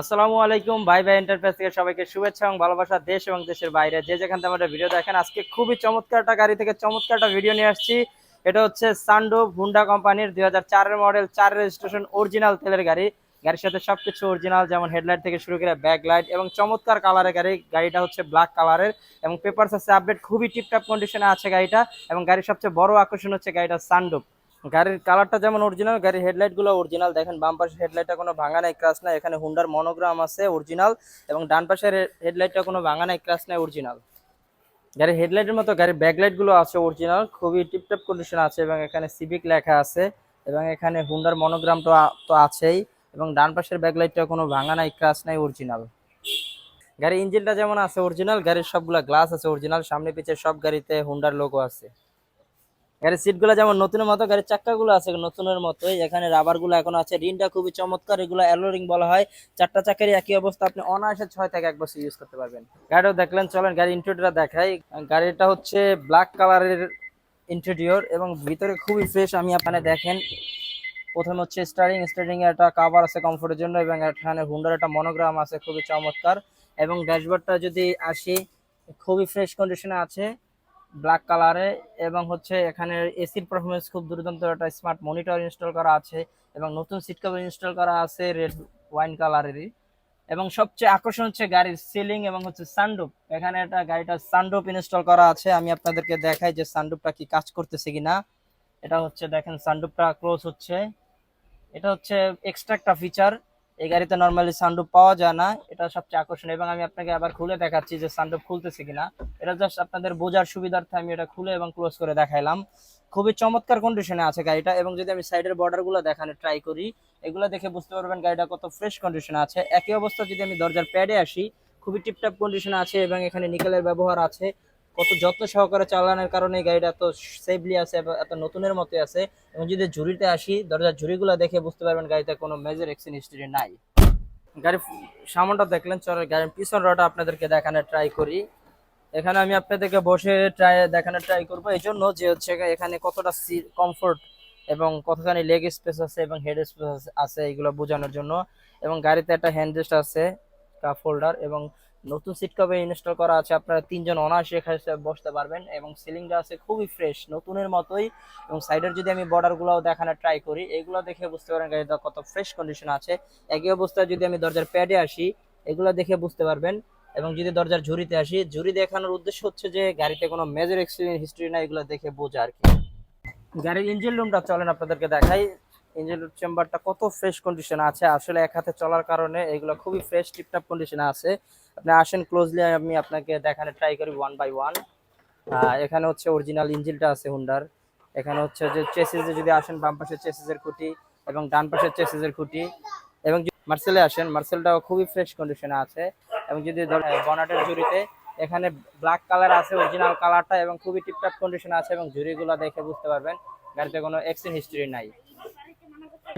আসসালামু আলাইকুম ভাই ভাই এন্টারপ্রাইজ থেকে সবাইকে শুভেচ্ছা এবং ভালোবাসা দেশ এবং দেশের বাইরে। যে যেখান থেকে আমাদের ভিডিও দেখেন, আজকে খুবই চমৎকার একটা গাড়ি থেকে চমৎকার একটা ভিডিও নিয়ে আসছি। এটা হচ্ছে সান্ডো হুন্ডা কোম্পানির দুই হাজার মডেল চার রেজিস্ট্রেশন অরিজিনাল তেলের গাড়ি। গাড়ির সাথে সবকিছু অরিজিনাল যেমন হেডলাইট থেকে শুরু করে ব্যাক লাইট এবং চমৎকার কালারের গাড়ি। গাড়িটা হচ্ছে ব্ল্যাক কালারের এবং পেপারস আছে আপডেট খুবই টিপটপ কন্ডিশনে আছে গাড়িটা এবং গাড়ির সবচেয়ে বড় আকর্ষণ হচ্ছে গাড়িটা সানডুপ গাড়ির কালারটা যেমন অরিজিনাল গাড়ির হেডলাইটগুলো অরিজিনাল দেখেন বাম পাশের হেডলাইটটা কোনো ভাঙা নাই ক্রাশ নাই। এখানে হুন্ডার মনোগ্রাম আছে অরিজিনাল এবং ডান পাশের হেডলাইটটা কোনো ভাঙা নাই ক্রাশ নাই অরিজিনাল গাড়ির হেডলাইটের মতো, গাড়ির ব্যাকলাইটগুলো আছে অরিজিনাল খুবই টিপটপ কন্ডিশন আছে এবং এখানে সিভিক লেখা আছে। এবং এখানে হুন্ডার মনোগ্রাম তো আছেই। এবং ডান পাশের ব্যাকলাইটটা কোনো ভাঙা নাই ক্রাশ নাই অরিজিনাল গাড়ির ইঞ্জিনটা যেমন আছে অরিজিনাল গাড়ির সবগুলা গ্লাস আছে অরিজিনাল সামনে পিছে সব গাড়িতে হুন্ডার লোগো আছে। গাড়ির সিটগুলো যেমন নতুনের মতো, গাড়ির চাক্কাগুলো আছে নতুনের মতোই। এখানে রাবারগুলো এখন আছে। রিনটা খুবই চমৎকার। এগুলো অ্যালোরিং বলা হয়। চারটা চাকারই একই অবস্থা। আপনি অনায়াসে ছয় থেকে এক বছর ইউজ করতে পারবেন। গাড়িও দেখলেন। চলেন গাড়ির ইন্টেরিয়রটা দেখাই। গাড়িটা হচ্ছে ব্ল্যাক কালারের ইন্টেরিয়র এবং ভিতরে খুবই ফ্রেশ আমি আপনারা দেখেন। প্রথমে হচ্ছে স্টারিং স্টারিং একটা কাভার আছে কমফোর্টের জন্য এবং এখানে হুন্ডার একটা মনোগ্রাম আছে। খুবই চমৎকার। এবং ড্যাশবোর্ডটা যদি আসি, খুবই ফ্রেশ কন্ডিশনে আছে। ব্ল্যাক কালারে এবং হচ্ছে এখানে এসির পারফরমেন্স খুব দুর্দান্ত একটা স্মার্ট মনিটর ইনস্টল করা আছে এবং নতুন সিট কভার ইনস্টল করা আছে রেড ওয়াইন কালারেরই এবং সবচেয়ে আকর্ষণ হচ্ছে গাড়ির সিলিং এবং হচ্ছে সানডুপ এখানে একটা গাড়িটা সানডুপ ইনস্টল করা আছে, আমি আপনাদেরকে দেখাই যে সানডুপটা কি কাজ করতেছে কিনা। এটা হচ্ছে দেখেন সানডুপটা ক্লোজ হচ্ছে। এটা হচ্ছে এক্সট্রা একটা ফিচার এই গাড়িতে নর্মালি সানডুপ পাওয়া যায় না। এটা সবচেয়ে আকর্ষণীয় এবং আমি আপনাকে আবার খুলে দেখাচ্ছি যে সানডুপ খুলতেছে কিনা। এটা জাস্ট আপনাদের বোঝার সুবিধার্থে আমি এটা খুলে এবং ক্লোজ করে দেখাইলাম। খুবই চমৎকার কন্ডিশনে আছে গাড়িটা এবং যদি আমি সাইডের বর্ডারগুলো দেখানো ট্রাই করি, এগুলো দেখে বুঝতে পারবেন গাড়িটা কত ফ্রেশ কন্ডিশনে আছে। একই অবস্থা যদি আমি দরজার প্যাডে আসি, খুবই টিপটপ কন্ডিশনে আছে এবং এখানে নিকেলের ব্যবহার আছে। কত যত্ন সহকারে চালানোর কারণে গাড়িটা এত সেফলি আছে এত নতুনের মতো আছে। এবং যদি ঝুড়িতে আসি, দরজার ঝুড়িগুলো দেখে বুঝতে পারবেন গাড়িতে কোনো মেজর এক্সিডেন্ট হিস্ট্রি নাই। গাড়ির সামনটা দেখলেন চলো গাড়ির পিছন রটা আপনাদেরকে দেখানোর ট্রাই করি। এখানে আমি আপনাদেরকে বসে ট্রাই দেখানোর ট্রাই করব। এই জন্য যে হচ্ছে এখানে কতটা সি কমফোর্ট এবং কতখানি লেগ স্পেস আছে এবং হেড স্পেস আছে এগুলো বোঝানোর জন্য। এবং গাড়িতে একটা হ্যান্ড রেস্ট আছে কাপ হোল্ডার এবং নতুন সিট কবে ইনস্টল করা আছে, আপনারা তিনজন অনায়াসে এখানে বসতে পারবেন এবং সিলিংটা আছে খুবই ফ্রেশ নতুনের মতোই এবং সাইডের যদি আমি বর্ডার গুলাও দেখানোর ট্রাই করি, এগুলো দেখে বুঝতে পারেন গাড়িটা কত ফ্রেশ কন্ডিশন আছে। একই অবস্থায় যদি আমি দরজার প্যাডে আসি, এগুলো দেখে বুঝতে পারবেন এবং যদি দরজার ঝুড়িতে আসি, ঝুড়ি দেখানোর উদ্দেশ্য হচ্ছে যে গাড়িতে কোনো মেজর এক্সিডেন্ট হিস্ট্রি না এগুলো দেখে বোঝা আর কি। গাড়ির ইঞ্জিন রুমটা চলেন আপনাদেরকে দেখাই। ইঞ্জিন রুম চেম্বারটা কত ফ্রেশ কন্ডিশন আছে, আসলে এক হাতে চলার কারণে এগুলো খুবই ফ্রেশ টিপটপ কন্ডিশনে আছে। আপনি আসেন ক্লোজলি আমি আপনাকে দেখানো ট্রাই করি ওয়ান বাই ওয়ান এখানে হচ্ছে অরিজিনাল ইঞ্জিনটা আছে হুন্ডার এখানে হচ্ছে যে চেসিসে যদি আসেন, বাম পাশের চেসিসের খুঁটি এবং ডান পাশের চেসিসের খুঁটি। এবং মার্সেলে আসেন মার্সেলটাও খুবই ফ্রেশ কন্ডিশনে আছে। এবং যদি বনাটের জুড়িতে, এখানে ব্ল্যাক কালার আছে অরিজিনাল কালারটা এবং খুবই টিপটপ কন্ডিশনে আছে এবং জুড়িগুলো দেখে বুঝতে পারবেন। গাড়িতে কোনো অ্যাক্সিডেন্ট হিস্ট্রি নাই।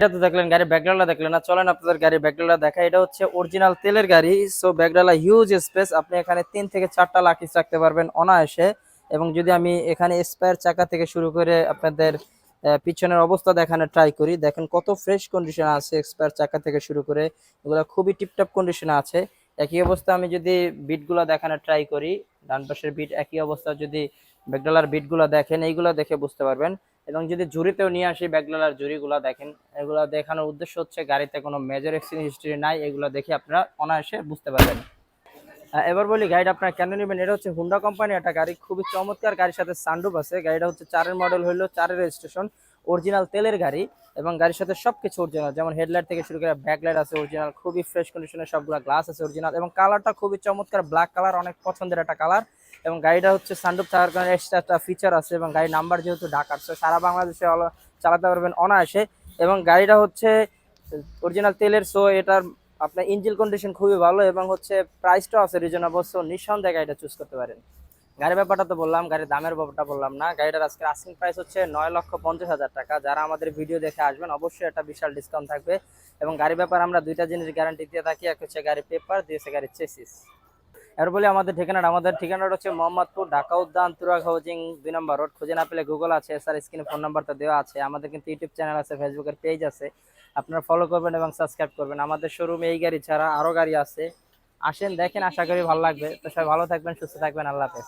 এটা তো দেখলেন গাড়ির ব্যাকগ্রাউন্ডটা দেখলেন না। চলেন আপনাদের গাড়ি ব্যাকগ্রাউন্ডটা দেখা এটা হচ্ছে অরিজিনাল তেলের গাড়ি। সো ব্যাকগ্রাউন্ডে হিউজ স্পেস আপনি এখানে তিন থেকে চারটা লাকিস রাখতে পারবেন অনায়াসে। এবং যদি আমি এখানে স্পায়ার চাকা থেকে শুরু করে আপনাদের পিছনের অবস্থা দেখানোর ট্রাই করি, দেখেন কত ফ্রেশ কন্ডিশন আছে এক্সপায়ার চাকা থেকে শুরু করে। এগুলো খুবই টিপটপ কন্ডিশনে আছে। একই অবস্থা আমি যদি বিটগুলো দেখানোর ট্রাই করি, ডান পাশের বিট একই অবস্থা যদি ব্যাকডালার বিটগুলো দেখেন, এইগুলো দেখে বুঝতে পারবেন। এবং যদি জুড়িতেও নিয়ে আসি ব্যাকডালার জুড়িগুলো দেখেন, এগুলো দেখানোর উদ্দেশ্য হচ্ছে গাড়িতে কোনো মেজর অ্যাক্সিডেন্ট হিস্ট্রি নাই, এগুলো দেখে আপনারা অনায়াসে বুঝতে পারবেন। এবার বলি গাড়িটা আপনারা কেন নেবেন? এটা হচ্ছে হুন্ডা কোম্পানি একটা গাড়ি, খুবই চমৎকার গাড়ির সাথে সানরুফ আছে। গাড়িটা হচ্ছে চারের মডেল হইল, চারের রেজিস্ট্রেশন অরিজিনাল তেলের গাড়ি এবং গাড়ির সাথে সবকিছু অরিজিনাল যেমন হেডলাইট থেকে শুরু করে ব্যাকলাইট আছে অরিজিনাল খুবই ফ্রেশ কন্ডিশনের সবগুলো গ্লাস আছে অরিজিনাল এবং কালারটা খুবই চমৎকার ব্ল্যাক কালার অনেক পছন্দের একটা কালার এবং গাড়িটা হচ্ছে সানরুফ থাকার কারণে এক্সট্রা একটা ফিচার আছে এবং গাড়ির নাম্বার যেহেতু ঢাকার, so সারা বাংলাদেশে চালাতে পারবেন অনায়াসে। এবং গাড়িটা হচ্ছে অরিজিনাল তেলের সো এটার আপনার ইঞ্জিন কন্ডিশন খুবই ভালো এবং হচ্ছে প্রাইসটাও আছে রিজনেবল সো নিঃসন্দেহে গাড়িটা চুজ করতে পারেন। গাড়ির ব্যাপারটা তো বললাম, গাড়ির দামের ব্যাপারটা বললাম না। গাড়িটার আজকে আস্কিং প্রাইস হচ্ছে নয় লক্ষ পঞ্চাশ হাজার টাকা। যারা আমাদের ভিডিও দেখে আসবেন, অবশ্যই একটা বিশাল ডিসকাউন্ট থাকবে। এবং গাড়ির ব্যাপার আমরা দুইটা জিনিস গ্যারান্টি দিয়ে থাকি, এক হচ্ছে গাড়ির পেপার হচ্ছে গাড়ির চেসিস এর বলে আমাদের ঠিকানাটা আমাদের ঠিকানাটা হচ্ছে মোহাম্মদপুর, ঢাকা উদ্যান, তুরাগ হাউজিং দুই নম্বর রোড খুঁজে না পেলে গুগল আছে স্যার স্ক্রিনে ফোন নাম্বারটা দেওয়া আছে। আমাদের কিন্তু ইউটিউব চ্যানেল আছে ফেসবুকের পেজ আছে। আপনারা ফলো করবেন এবং সাবস্ক্রাইব করবেন। আমাদের শোরুমে এই গাড়ি ছাড়া আরও গাড়ি আছে। আসেন, দেখেন, আশা করি ভালো লাগবে। তো সবাই ভালো থাকবেন, সুস্থ থাকবেন। আল্লাহ হাফেজ।